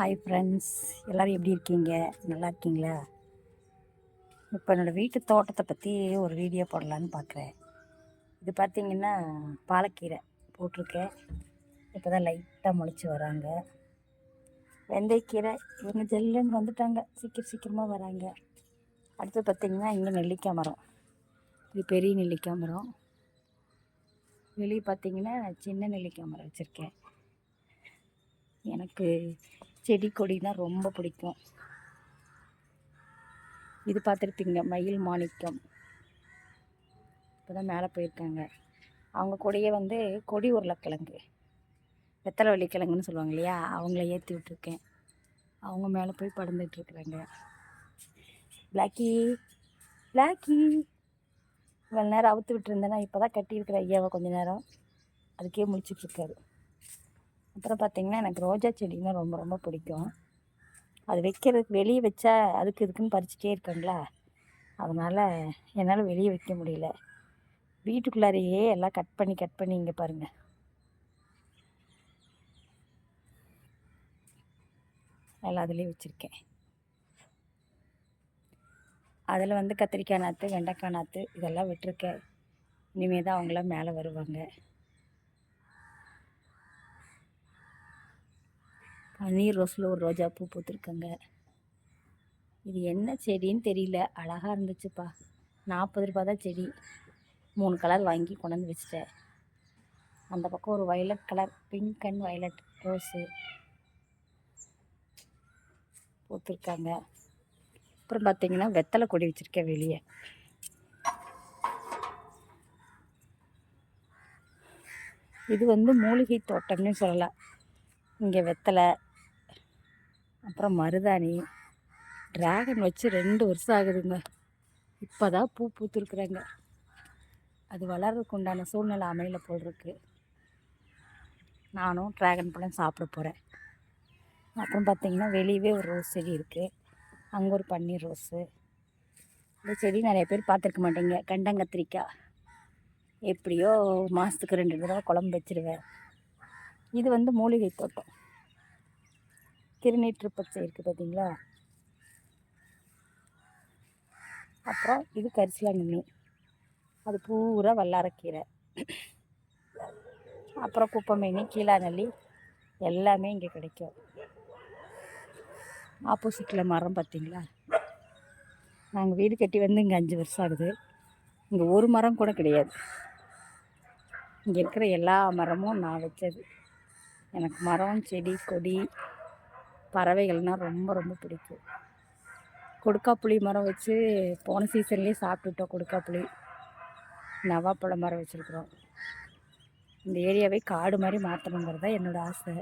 Hi friends எல்லோரும் எப்படி இருக்கீங்க? நல்லா இருக்கீங்களா? இப்போ என்னோடய வீட்டு தோட்டத்தை பற்றி ஒரு வீடியோ போடலான்னு பார்க்குறேன். இது பார்த்திங்கன்னா பாலக்கீரை போட்டிருக்கேன். இப்போ தான் லைட்டாக முளைச்சி வராங்க. வெந்தயக்கீரை இவங்க ஜெல்லுன்னு வந்துட்டாங்க. சீக்கிரம் சீக்கிரமாக வராங்க. அடுத்து பார்த்திங்கன்னா இங்கே நெல்லிக்காய் மரம். இது பெரிய நெல்லிக்காய் மரம். வெளியே பார்த்தீங்கன்னா சின்ன நெல்லிக்காய் மரம் வச்சுருக்கேன். எனக்கு செடி கொடினா ரொம்ப பிடிக்கும். இது பார்த்துருப்பீங்க மயில் மாணிக்கம். இப்போ தான் மேலே போயிருக்காங்க. அவங்க கூடயே வந்து கொடி உருளைக்கிழங்கு. வெத்தலை வள்ளிக்கிழங்குன்னு சொல்லுவாங்க இல்லையா? அவங்கள ஏற்றி விட்ருக்கேன் அவங்க மேலே போய் படந்துட்டுருக்குறாங்க பிளாக்கி பிளாக்கி. இவ்வளோ நேரம் அவுத்து விட்டுருந்தேன்னா இப்போ தான் கட்டியிருக்கிற ஐயாவை கொஞ்ச நேரம். அதுக்கே முடிச்சிட்ருக்காரு அப்புறம் பார்த்திங்கன்னா எனக்கு ரோஜா செடின்னா ரொம்ப ரொம்ப பிடிக்கும். அது வைக்கிறதுக்கு வெளியே வச்சா அதுக்கு இதுக்குன்னு பறிச்சிட்டே இருக்கங்களா? அதனால் என்னால் வெளியே வைக்க முடியல. வீட்டுக்குள்ளாரையே எல்லாம் கட் பண்ணி கட் பண்ணி இங்கே பாருங்கள் எல்லாம் அதுலேயே வச்சுருக்கேன். அதில் வந்து கத்திரிக்காய் நாற்று வெண்டைக்காய் நாற்று இதெல்லாம் விட்டுருக்கேன். இனிமேல் தான் அவங்களாம் மேலே வருவாங்க. பன்னீர் ரோஸில் ஒரு ரோஜா பூ பூத்துருக்கங்க இது என்ன செடின்னு தெரியல. அழகாக இருந்துச்சுப்பா. நாற்பது ரூபா தான் செடி. மூணு கலர் வாங்கி கொண்டாந்து வச்சிட்டேன். அந்த பக்கம் ஒரு violet colour pink and violet rose பூத்துருக்காங்க அப்புறம் பார்த்தீங்கன்னா வெத்தலை கொடி வச்சுருக்கேன் வெளியே. இது வந்து மூலிகை தோட்டம்னு சொல்லலாம். இங்கே வெத்தலை அப்புறம் மருதாணி. ட்ராகன் வச்சு ரெண்டு வருஷம் ஆகுதுங்க. இப்போ தான் பூ பூத்துருக்குறாங்க. அது வளர்றதுக்கு உண்டான சூழ்நிலை அமையல போல் இருக்கு நானும் ட்ராகன் பழம் சாப்பிட போகிறேன் அப்புறம் பார்த்திங்கன்னா வெளியவே ஒரு ரோஸ் செடி இருக்குது அங்கே ஒரு பன்னீர் ரோஸு இந்த செடி நிறைய பேர் பார்த்துருக்க மாட்டேங்க. கண்டங்கத்திரிக்காய் எப்படியோ மாதத்துக்கு ரெண்டு தடவை குழம்பு வச்சுருவேன். இது வந்து மூலிகை தோட்டம். கிருநீற்று பச்சை இருக்குது பார்த்தீங்களா அப்புறம் இது கரிசலாங்கண்ணி. அது பூரா வல்லாரக்கீரை அப்புறம் குப்பமேனி கீழாநெல்லி எல்லாமே இங்கே கிடைக்கும். ஆப்போசிட்டில் மரம் பார்த்தீங்களா நாங்கள் வீடு கட்டி வந்து இங்கே அஞ்சு வருஷம் ஆகுது. இங்கே ஒரு மரம் கூட கிடையாது. இங்கே இருக்கிற எல்லா மரமும் நான் வச்சது. எனக்கு மரம் செடி கொடி பறவைகள்னால் ரொம்ப ரொம்ப பிடிக்கும். கொடுக்காப்புளி மரம் வச்சு போன சீசன்லேயே சாப்பிட்டுட்டோம் கொடுக்காப்புளி. நவாப்பழ மரம் வச்சுருக்குறோம். இந்த ஏரியாவே காடு மாதிரி மாற்றணுங்கிறது தான் என்னோடய ஆசை.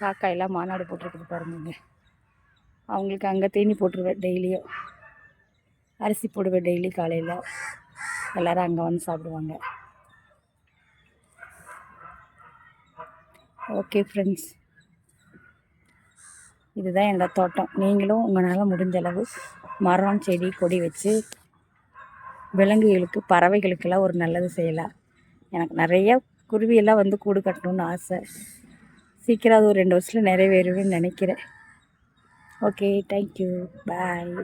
காக்கா எல்லாம் மாநாடு போட்டிருக்குது பாருங்க. அவங்களுக்கு அங்கே தீனி போட்டுருவேன் டெய்லியும். அரிசி போடுவேன் டெய்லி காலையில். எல்லோரும் அங்கே வந்து சாப்பிடுவாங்க. ஓகே ஃப்ரெண்ட்ஸ் இதுதான் என்னோடய தோட்டம். நீங்களும் உங்களால் முடிஞ்ச அளவு மரம் செடி கொடி வச்சு விலங்குகளுக்கு பறவைகளுக்கெல்லாம் ஒரு நல்லது செய்யலாம். எனக்கு நிறைய குருவியெல்லாம் வந்து கூடு கட்டணும்னு ஆசை. சீக்கிரம் அது ஒரு ரெண்டு வருஷத்தில் நிறைவேறுவேன்னு நினைக்கிறேன். Okay thank you bye